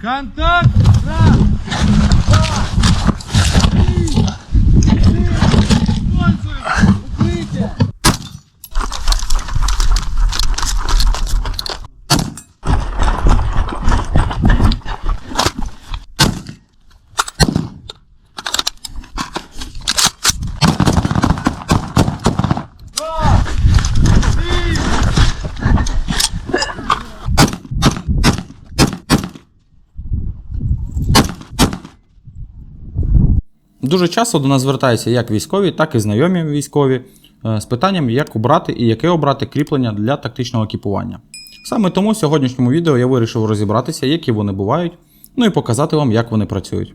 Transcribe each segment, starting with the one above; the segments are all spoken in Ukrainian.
Контакт! Раз! Два! Дуже часто до нас звертаються як військові, так і знайомі військові е, з питанням, як обрати і яке обрати кріплення для тактичного екіпування. Саме тому в сьогоднішньому відео я вирішив розібратися, які вони бувають, ну і показати вам, як вони працюють.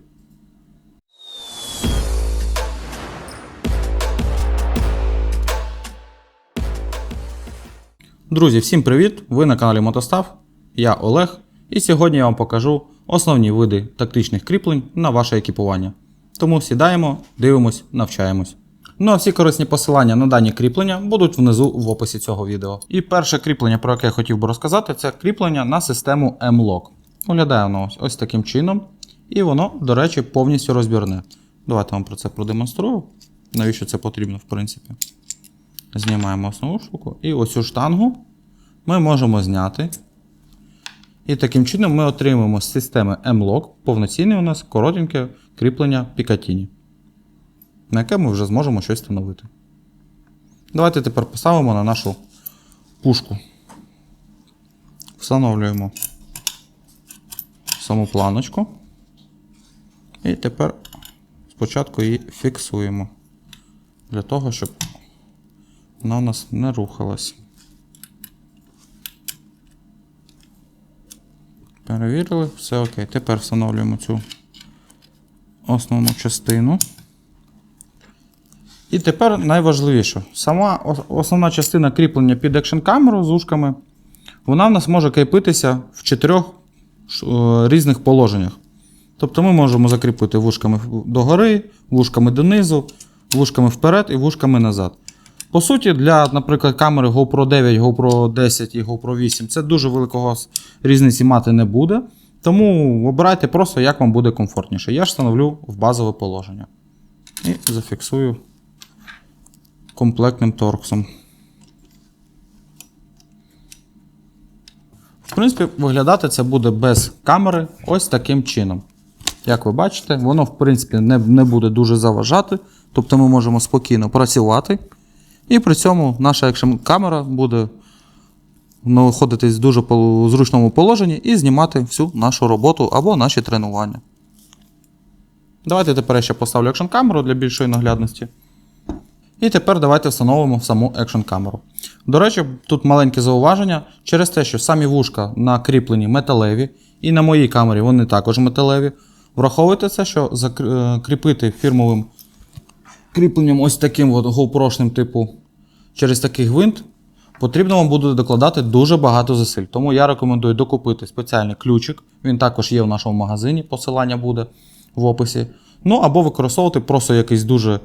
Друзі, всім привіт! Ви на каналі Мотостав. Я Олег, і сьогодні я вам покажу основні види тактичних кріплень на ваше екіпування. Тому сідаємо, дивимось, навчаємось. Ну а всі корисні посилання на дані кріплення будуть внизу в описі цього відео. І перше кріплення, про яке я хотів би розказати, це кріплення на систему M-Lock. Виглядає воно ось, ось таким чином. І воно, до речі, повністю розбірне. Давайте вам про це продемонструю. Навіщо це потрібно, в принципі. Знімаємо основну штуку. І ось цю штангу ми можемо зняти. І таким чином ми отримаємо з системи M-Lock повноцінне у нас коротеньке кріплення Picatinny, на яке ми вже зможемо щось встановити. Давайте тепер поставимо на нашу пушку. Встановлюємо саму планочку. І тепер спочатку її фіксуємо. Для того, щоб вона у нас не рухалась. Перевірили, все окей. Тепер встановлюємо цю основну частину. І тепер найважливіше. Сама основна частина кріплення під екшн камеру з ушками, вона в нас може кріпитися в чотирьох е, різних положеннях. Тобто ми можемо закріпити вушками догори, вушками донизу, вушками вперед і вушками назад. По суті, для, наприклад, камери GoPro 9, GoPro 10 і GoPro 8 це дуже великого різниці мати не буде. Тому обирайте просто, як вам буде комфортніше. Я ж встановлю в базове положення. І зафіксую комплектним торксом. В принципі, виглядати це буде без камери ось таким чином. Як ви бачите, воно в принципі не, не буде дуже заважати. Тобто ми можемо спокійно працювати. І при цьому наша екшн камера буде знаходитись в дуже зручному положенні і знімати всю нашу роботу або наші тренування. Давайте тепер ще поставлю екшн камеру для більшої наглядності. І тепер давайте встановимо саму екшн камеру. До речі, тут маленьке зауваження через те, що самі вушка накріплені металеві, і на моїй камері вони також металеві. Враховуйте це, що закр- е, фірмовим кріпленням ось таким от GoPro-шним типу через такий гвинт, потрібно вам буде докладати дуже багато зусиль. Тому я рекомендую докупити спеціальний ключик. Він також є в нашому магазині, посилання буде в описі. Ну або використовувати просто якийсь дуже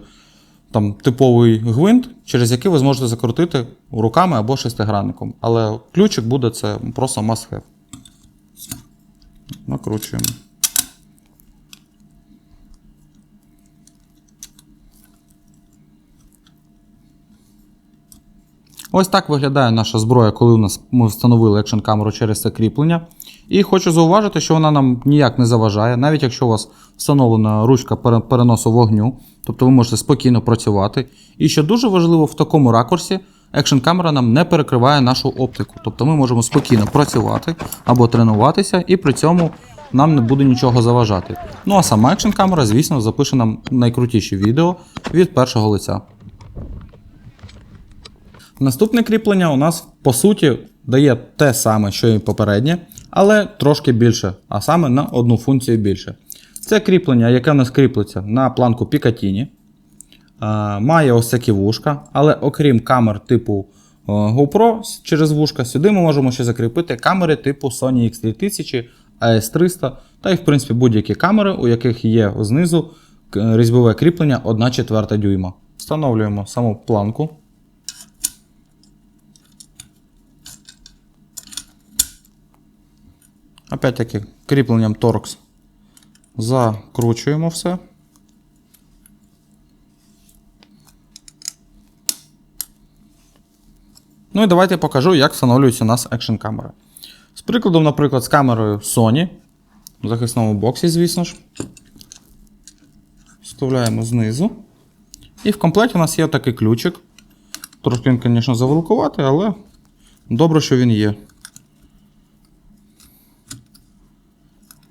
там, типовий гвинт, через який ви зможете закрутити руками або шестигранником. Але ключик буде це просто must have. Накручуємо. Ось так виглядає наша зброя, коли у нас ми встановили екшн камеру через це кріплення. І хочу зауважити, що вона нам ніяк не заважає, навіть якщо у вас встановлена ручка переносу вогню, тобто ви можете спокійно працювати. І що дуже важливо, в такому ракурсі екшн камера нам не перекриває нашу оптику. Тобто ми можемо спокійно працювати або тренуватися, і при цьому нам не буде нічого заважати. Ну а сама екшн камера, звісно, запише нам найкрутіші відео від першого лиця. Наступне кріплення у нас по суті дає те саме, що і попереднє, але трошки більше, а саме на одну функцію більше. Це кріплення, яке у нас кріплеться на планку Picatinny. Е, Має ось такі вушка, але окрім камер типу е, GoPro через вушка, сюди ми можемо ще закріпити камери типу Sony X3000, AS300 та й в принципі будь-які камери, у яких є знизу різьбове кріплення 1 четверта дюйма. Встановлюємо саму планку. Опять-таки кріпленням торкс закручуємо все. Ну і давайте покажу, як встановлюється у нас екшн камера. З прикладом, наприклад, з камерою Sony в захисному боксі, звісно ж. Вставляємо знизу. І в комплекті у нас є такий ключик. Трошки він, звісно, завеликуватий, але добре, що він є.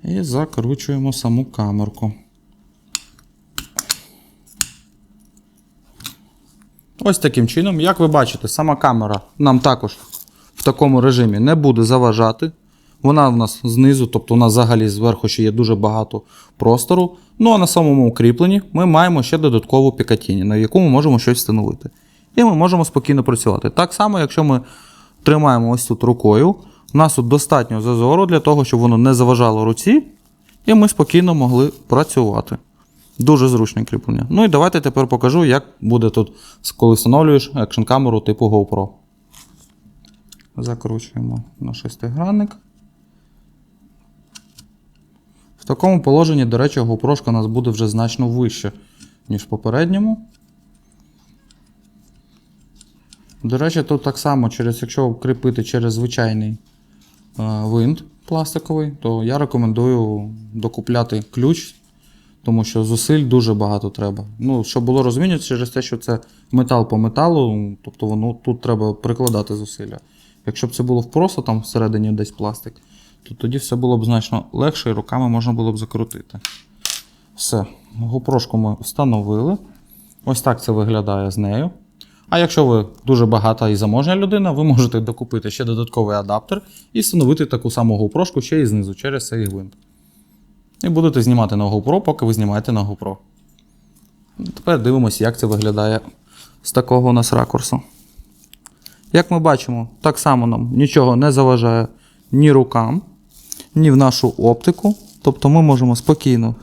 І закручуємо саму камерку. Ось таким чином, як ви бачите, сама камера нам також в такому режимі не буде заважати. Вона в нас знизу, тобто у нас взагалі зверху ще є дуже багато простору. Ну а на самому укріпленні ми маємо ще додаткову пікатіні, на яку ми можемо щось встановити. І ми можемо спокійно працювати. Так само, якщо ми тримаємо ось тут рукою, у нас тут достатньо зазору для того, щоб воно не заважало руці, і ми спокійно могли працювати. Дуже зручне кріплення. Ну і давайте тепер покажу, як буде тут, коли встановлюєш екшн камеру типу GoPro. Закручуємо на шестигранник. В такому положенні, до речі, GoPro у нас буде вже значно вище, ніж в попередньому. До речі, тут так само, через, якщо кріпити через звичайний винт пластиковий, то я рекомендую докупляти ключ, тому що зусиль дуже багато треба. Ну, щоб було розуміння, через те, що це метал по металу, тобто воно тут треба прикладати зусилля. Якщо б це було просто там всередині десь пластик, то тоді все було б значно легше і руками можна було б закрутити. Все, гопрошку ми встановили. Ось так це виглядає з нею. А якщо ви дуже багата і заможня людина, ви можете докупити ще додатковий адаптер і встановити таку саму GoPro ще і знизу через цей гвинт. І будете знімати на GoPro, поки ви знімаєте на GoPro. Тепер дивимося, як це виглядає з такого у нас ракурсу. Як ми бачимо, так само нам нічого не заважає ні рукам, ні в нашу оптику. Тобто ми можемо спокійно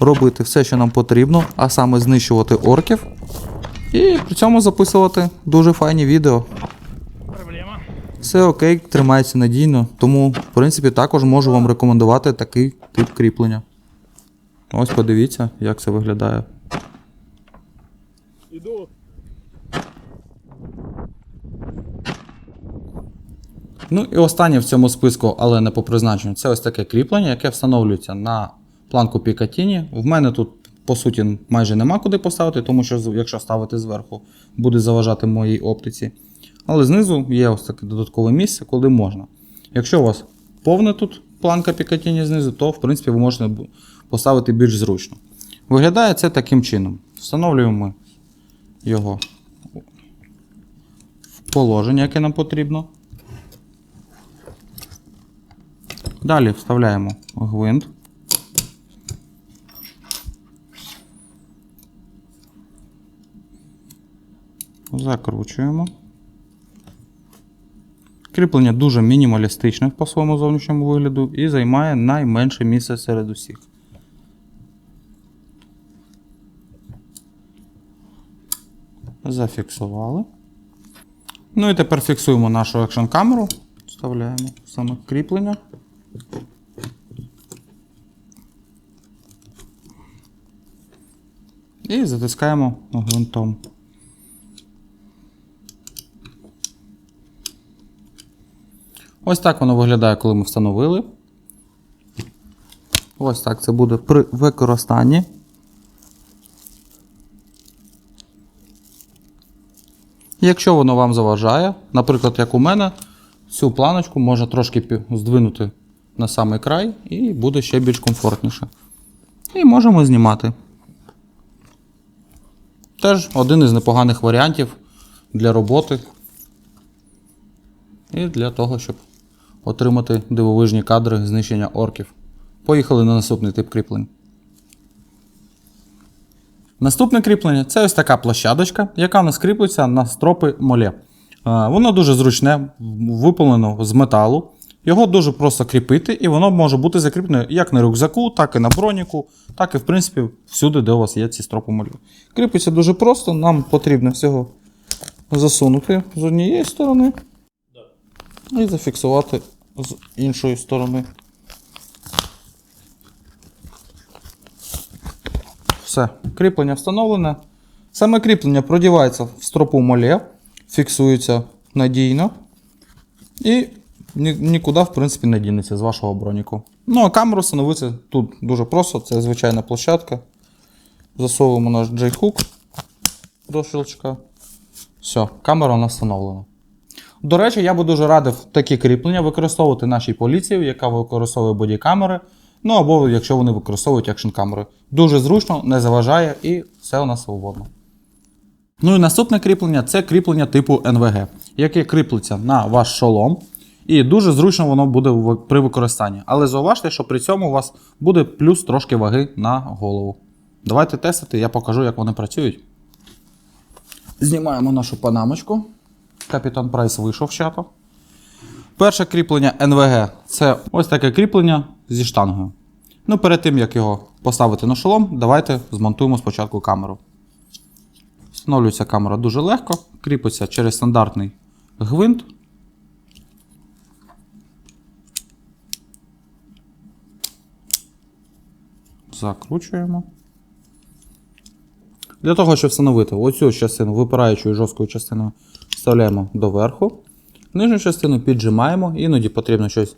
робити все, що нам потрібно, а саме знищувати орків. І при цьому записувати дуже файні відео. Проблема. Все окей, тримається надійно, тому, в принципі, також можу вам рекомендувати такий тип кріплення. Ось подивіться, як це виглядає. Іду. Ну і останнє в цьому списку, але не по призначенню, це ось таке кріплення, яке встановлюється на планку Пікатіні. В мене тут, по суті, майже нема куди поставити, тому що якщо ставити зверху, буде заважати моїй оптиці. Але знизу є ось таке додаткове місце, куди можна. Якщо у вас повна тут планка Пікатіні знизу, то в принципі ви можете поставити більш зручно. Виглядає це таким чином. Встановлюємо його в положення, яке нам потрібно. Далі вставляємо гвинт. Закручуємо. Кріплення дуже мінімалістичне по своєму зовнішньому вигляду і займає найменше місце серед усіх. Зафіксували. Ну і тепер фіксуємо нашу екшн камеру. Вставляємо саме кріплення. І затискаємо гвинтом. Ось так воно виглядає, коли ми встановили. Ось так це буде при використанні. Якщо воно вам заважає, наприклад, як у мене, цю планочку можна трошки здвинути на самий край і буде ще більш комфортніше. І можемо знімати. Теж один із непоганих варіантів для роботи. І для того, щоб отримати дивовижні кадри знищення орків. Поїхали на наступний тип кріплень. Наступне кріплення це ось така площадочка, яка у нас кріплиться на стропи моле. Воно дуже зручне, виповнено з металу. Його дуже просто кріпити, і воно може бути закріплене як на рюкзаку, так і на броніку, так і, в принципі, всюди, де у вас є ці стропи молі. Кріпиться дуже просто, нам потрібно всього засунути з однієї сторони і зафіксувати з іншої сторони. Все, кріплення встановлене. Саме кріплення продівається в стропу моле, фіксується надійно і нікуди, в принципі, не дінеться з вашого броніку. Ну, а камеру встановити тут дуже просто, це звичайна площадка. Засовуємо наш J-хук до щелчка. Все, камера у нас встановлена. До речі, я би дуже радив такі кріплення використовувати нашій поліції, яка використовує бодікамери. Ну або якщо вони використовують екшн камери. Дуже зручно, не заважає і все у нас свободно. Ну і наступне кріплення це кріплення типу НВГ, яке кріплеться на ваш шолом. І дуже зручно воно буде при використанні. Але зауважте, що при цьому у вас буде плюс трошки ваги на голову. Давайте тестити, я покажу, як вони працюють. Знімаємо нашу панамочку. Капітан Прайс вийшов з чату. Перше кріплення НВГ це ось таке кріплення зі штангою. Ну, перед тим, як його поставити на шолом, давайте змонтуємо спочатку камеру. Встановлюється камера дуже легко, кріпиться через стандартний гвинт. Закручуємо. Для того, щоб встановити оцю частину випираючою жорсткою частиною, вставляємо доверху. Нижню частину піджимаємо, іноді потрібно щось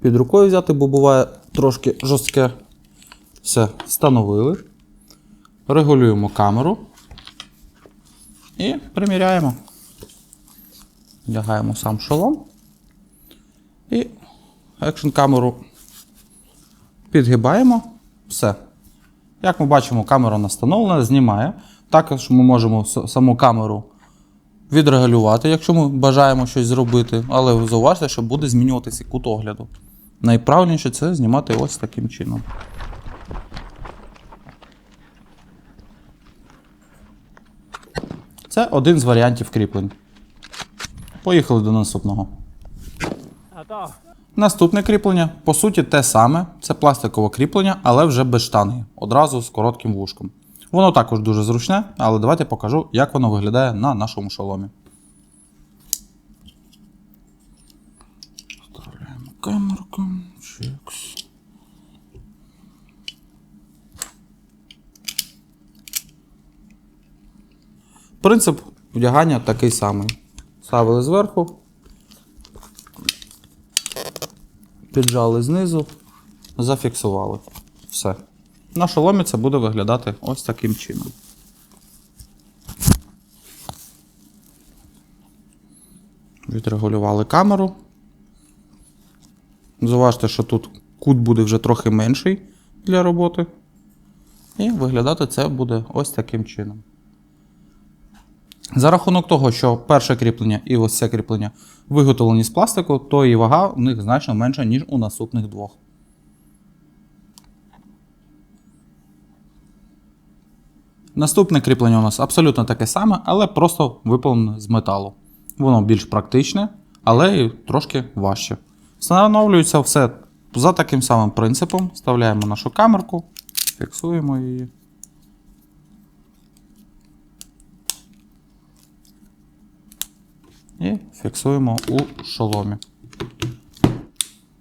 під рукою взяти, бо буває трошки жорстке. Все, встановили. Регулюємо камеру. І приміряємо. Вдягаємо сам шолом. І екшн камеру підгибаємо. Все. Як ми бачимо, камера настановлена, знімає. Також ми можемо саму камеру відрегулювати, якщо ми бажаємо щось зробити. Але зауважте, що буде змінюватися кут огляду. Найправильніше це знімати ось таким чином. Це один з варіантів кріплень. Поїхали до наступного. Наступне кріплення, по суті, те саме. Це пластикове кріплення, але вже без штанги, одразу з коротким вушком. Воно також дуже зручне, але давайте покажу, як воно виглядає на нашому шоломі. Вставляємо камерку. Чекс. Принцип вдягання такий самий. Ставили зверху, піджали знизу, зафіксували. Все. На шоломі це буде виглядати ось таким чином. Відрегулювали камеру. Зауважте, що тут кут буде вже трохи менший для роботи. І виглядати це буде ось таким чином. За рахунок того, що перше кріплення і ось це кріплення виготовлені з пластику, то і вага у них значно менша, ніж у наступних двох. Наступне кріплення у нас абсолютно таке саме, але просто виповнене з металу. Воно більш практичне, але і трошки важче. Встановлюється все за таким самим принципом. Вставляємо нашу камерку, фіксуємо її. І фіксуємо у шоломі.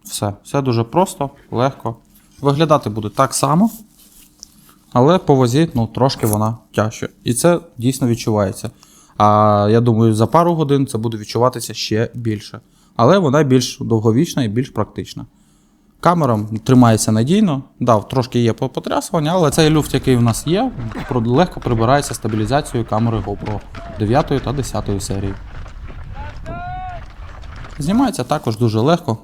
Все. Все дуже просто, легко. Виглядати буде так само, але по вазі ну, трошки вона тяжче. І це дійсно відчувається. А я думаю, за пару годин це буде відчуватися ще більше. Але вона більш довговічна і більш практична. Камера тримається надійно, да, трошки є потрясування, але цей люфт, який у нас є, легко прибирається стабілізацією камери GoPro 9 та 10 серії. Знімається також дуже легко.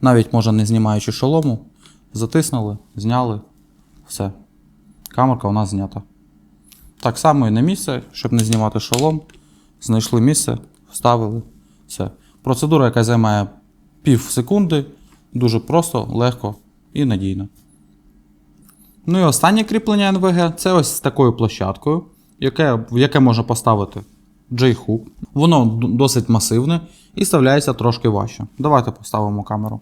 Навіть можна не знімаючи шолому. Затиснули, зняли. Все. Камерка у нас знята. Так само і на місце, щоб не знімати шолом. Знайшли місце, вставили. Все. Процедура, яка займає пів секунди. Дуже просто, легко і надійно. Ну і останнє кріплення НВГ це ось з такою площадкою, яке, яке можна поставити J-hook. Воно досить масивне і вставляється трошки важче. Давайте поставимо камеру.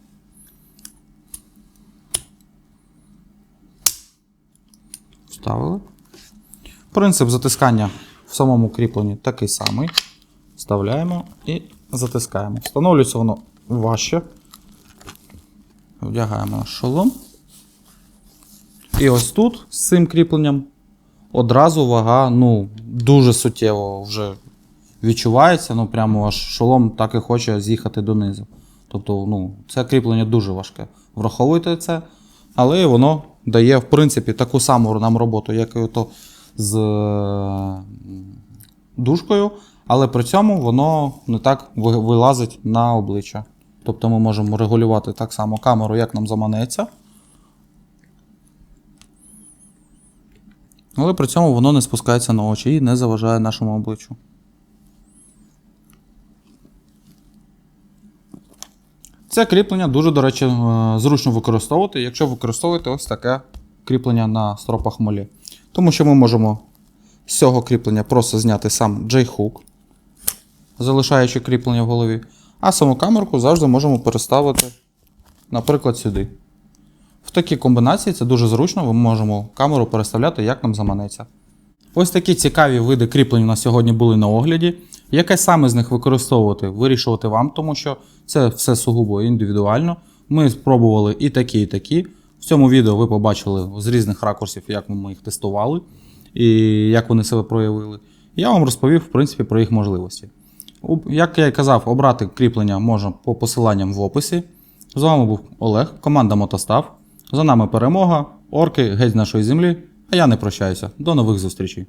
Вставили. Принцип затискання в самому кріпленні такий самий. Вставляємо і затискаємо. Встановлюється воно важче. Вдягаємо шолом. І ось тут з цим кріпленням одразу вага ну, дуже суттєво вже відчувається. Ну, прямо аж шолом так і хоче з'їхати донизу. Тобто, ну, це кріплення дуже важке. Враховуйте це, але воно дає, в принципі, таку саму нам роботу, як і ото з е, дужкою, але при цьому воно не так вилазить на обличчя. Тобто ми можемо регулювати так само камеру, як нам заманеться. Але при цьому воно не спускається на очі і не заважає нашому обличчю. Це кріплення дуже, до речі, е, зручно використовувати, якщо використовуєте ось таке кріплення на стропах молі. Тому що ми можемо з цього кріплення просто зняти сам J-hook, залишаючи кріплення в голові, а саму камерку завжди можемо переставити, наприклад, сюди. В такій комбінації це дуже зручно, ми можемо камеру переставляти, як нам заманеться. Ось такі цікаві види кріплень у нас сьогодні були на огляді. Яке саме з них використовувати, вирішувати вам, тому що це все сугубо індивідуально. Ми спробували і такі, і такі. В цьому відео ви побачили з різних ракурсів, як ми їх тестували і як вони себе проявили. Я вам розповів, в принципі, про їх можливості. Як я і казав, обрати кріплення можна по посиланням в описі. З вами був Олег, команда Мотостав. За нами перемога, орки геть з нашої землі. А я не прощаюся. До нових зустрічей.